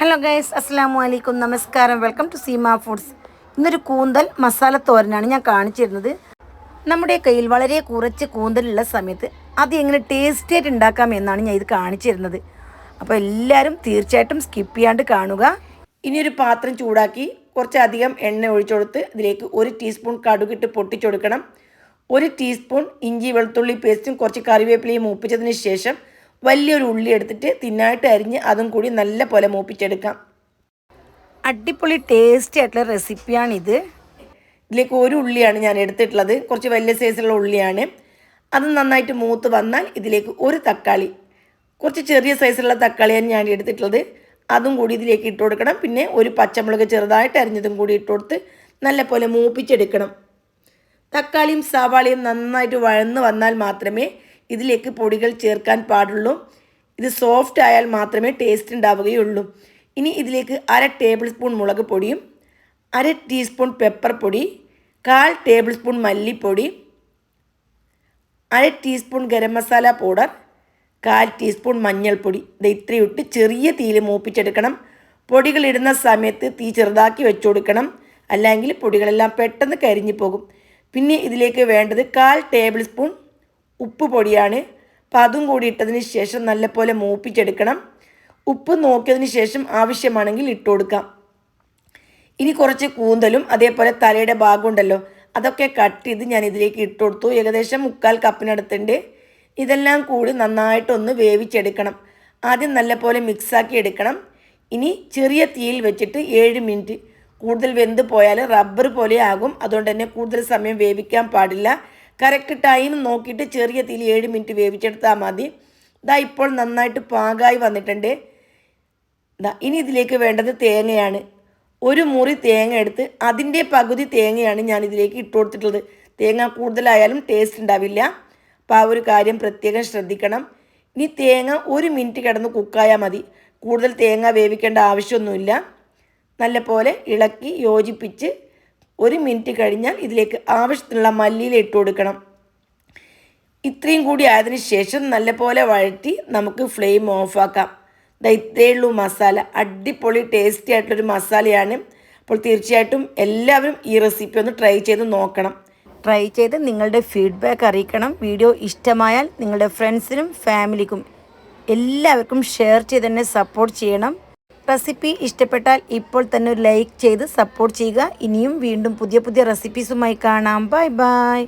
Hello guys അസ്സാം വലൈക്കും നമസ്കാരം വെൽക്കം ടു സീമ ഫുഡ്സ് ഇന്നൊരു കൂന്തൽ മസാല തോരനാണ് ഞാൻ കാണിച്ചിരുന്നത്. നമ്മുടെ കയ്യിൽ വളരെ കുറച്ച് കൂന്തലുള്ള സമയത്ത് അത് എങ്ങനെ ടേസ്റ്റി ആയിട്ട് ഉണ്ടാക്കാം എന്നാണ് ഞാൻ ഇത് കാണിച്ചിരുന്നത്. അപ്പോൾ എല്ലാവരും തീർച്ചയായിട്ടും സ്കിപ്പ് ചെയ്യാണ്ട് കാണുക. ഇനി ഒരു പാത്രം ചൂടാക്കി കുറച്ചധികം എണ്ണ ഒഴിച്ചുകൊടുത്ത് ഇതിലേക്ക് ഒരു ടീസ്പൂൺ കടുകിട്ട് പൊട്ടിച്ചെടുക്കണം ഒരു ടീസ്പൂൺ ഇഞ്ചി വെളുത്തുള്ളി പേസ്റ്റും കുറച്ച് കറിവേപ്പിലയും മൂപ്പിച്ചതിന് ശേഷം വലിയൊരു ഉള്ളി എടുത്തിട്ട് തിന്നായിട്ട് അരിഞ്ഞ് അതും കൂടി നല്ല പോലെ മൂപ്പിച്ചെടുക്കാം. അടിപൊളി ടേസ്റ്റി ആയിട്ടുള്ള റെസിപ്പിയാണിത് ഇതിലേക്ക് ഒരു ഉള്ളിയാണ് ഞാൻ എടുത്തിട്ടുള്ളത്. കുറച്ച് വലിയ സൈസുള്ള ഉള്ളിയാണ്. അത് നന്നായിട്ട് മൂത്ത് വന്നാൽ ഇതിലേക്ക് ഒരു തക്കാളി കുറച്ച് ചെറിയ സൈസുള്ള തക്കാളിയാണ് ഞാൻ എടുത്തിട്ടുള്ളത്. അതും കൂടി ഇതിലേക്ക് ഇട്ട് കൊടുക്കണം. പിന്നെ ഒരു പച്ചമുളക് ചെറുതായിട്ട് അരിഞ്ഞതും കൂടി ഇട്ട് കൊടുത്ത് നല്ല പോലെ മൂപ്പിച്ചെടുക്കണം. തക്കാളിയും സവാളയും നന്നായിട്ട് വഴന്ന് വന്നാൽ മാത്രമേ ഇതിലേക്ക് പൊടികൾ ചേർക്കാൻ പാടുള്ളൂ. ഇത് സോഫ്റ്റ് ആയാൽ മാത്രമേ ടേസ്റ്റ് ഉണ്ടാവുകയുള്ളൂ. ഇനി ഇതിലേക്ക് അര ടേബിൾ സ്പൂൺ മുളക് പൊടിയും അര ടീസ്പൂൺ പെപ്പർ പൊടി കാൽ ടേബിൾ സ്പൂൺ മല്ലിപ്പൊടി അര ടീസ്പൂൺ ഗരം മസാല പൗഡർ കാൽ ടീസ്പൂൺ മഞ്ഞൾപ്പൊടി. ഇത് ഇത്രയും ഇട്ട് ചെറിയ തീയിൽ മൂപ്പിച്ചെടുക്കണം. പൊടികൾ ഇടുന്ന സമയത്ത് തീ ചെറുതാക്കി വെച്ചു കൊടുക്കണം. അല്ലെങ്കിൽ പൊടികളെല്ലാം പെട്ടെന്ന് കരിഞ്ഞു പോകും. പിന്നെ ഇതിലേക്ക് വേണ്ടത് കാൽ ടേബിൾ സ്പൂൺ ഉപ്പ് പൊടിയാണ്. അപ്പോൾ അതും കൂടി ഇട്ടതിന് ശേഷം നല്ലപോലെ മൂപ്പിച്ചെടുക്കണം. ഉപ്പ് നോക്കിയതിന് ശേഷം ആവശ്യമാണെങ്കിൽ ഇട്ട് കൊടുക്കാം. ഇനി കുറച്ച് കൂന്തലും അതേപോലെ തലയുടെ ഭാഗമുണ്ടല്ലോ അതൊക്കെ കട്ട് ചെയ്ത് ഞാൻ ഇതിലേക്ക് ഇട്ട് കൊടുത്തു. ഏകദേശം മുക്കാൽ കപ്പിനടുത്തുണ്ട്. ഇതെല്ലാം കൂടി നന്നായിട്ടൊന്ന് വേവിച്ചെടുക്കണം. ആദ്യം നല്ലപോലെ മിക്സാക്കി എടുക്കണം. ഇനി ചെറിയ തീയിൽ വെച്ചിട്ട് ഏഴ് മിനിറ്റ്. കൂടുതൽ വെന്ത് പോയാൽ റബ്ബർ പോലെ ആകും. അതുകൊണ്ട് തന്നെ കൂടുതൽ സമയം വേവിക്കാൻ പാടില്ല. കറക്റ്റ് ടൈം നോക്കിയിട്ട് ചെറിയ തീയിൽ ഏഴ് മിനിറ്റ് വേവിച്ചെടുത്താൽ മതി. ഇതാ ഇപ്പോൾ നന്നായിട്ട് പാകമായി വന്നിട്ടുണ്ട്. ഇതാ ഇനി ഇതിലേക്ക് വേണ്ടത് തേങ്ങയാണ്. ഒരു മുറി തേങ്ങ എടുത്ത് അതിന്റെ പകുതി തേങ്ങയാണ് ഞാൻ ഇതിലേക്ക് ഇട്ട് കൊടുത്തിട്ടുള്ളത്. തേങ്ങ കൂടുതലായാലും ടേസ്റ്റ് ഉണ്ടാവില്ല. അപ്പോൾ ആ ഒരു കാര്യം പ്രത്യേകം ശ്രദ്ധിക്കണം. ഇനി തേങ്ങ ഒരു മിനിറ്റ് കിടന്ന് കുക്കായാൽ മതി. കൂടുതൽ തേങ്ങ വേവിക്കേണ്ട ആവശ്യമൊന്നുമില്ല. നല്ല പോലെ ഇളക്കി യോജിപ്പിച്ച് ഒരു മിനിറ്റ് കഴിഞ്ഞാൽ ഇതിലേക്ക് ആവശ്യത്തിനുള്ള മല്ലിയില ഇട്ട് കൊടുക്കണം. ഇത്രയും കൂടി ആയതിനു ശേഷം നല്ലപോലെ വഴറ്റി നമുക്ക് ഫ്ലെയിം ഓഫാക്കാം ദാ ഇത്രയേ ഉള്ളൂ മസാല. അടിപൊളി ടേസ്റ്റി ആയിട്ടുള്ളൊരു മസാലയാണ്. അപ്പോൾ തീർച്ചയായിട്ടും എല്ലാവരും ഈ റെസിപ്പി ഒന്ന് ട്രൈ ചെയ്ത് നോക്കണം. ട്രൈ ചെയ്ത് നിങ്ങളുടെ ഫീഡ്ബാക്ക് അറിയിക്കണം. വീഡിയോ ഇഷ്ടമായാൽ നിങ്ങളുടെ ഫ്രണ്ട്സിനും ഫാമിലിക്കും എല്ലാവർക്കും ഷെയർ ചെയ്ത് തന്നെ സപ്പോർട്ട് ചെയ്യണം. റെസിപ്പി ഇഷ്ടപ്പെട്ടാൽ ഇപ്പോൾ തന്നെ ഒരു ലൈക്ക് ചെയ്ത് സപ്പോർട്ട് ചെയ്യുക. ഇനിയും വീണ്ടും പുതിയ പുതിയ റെസിപ്പീസുമായി കാണാം. Bye bye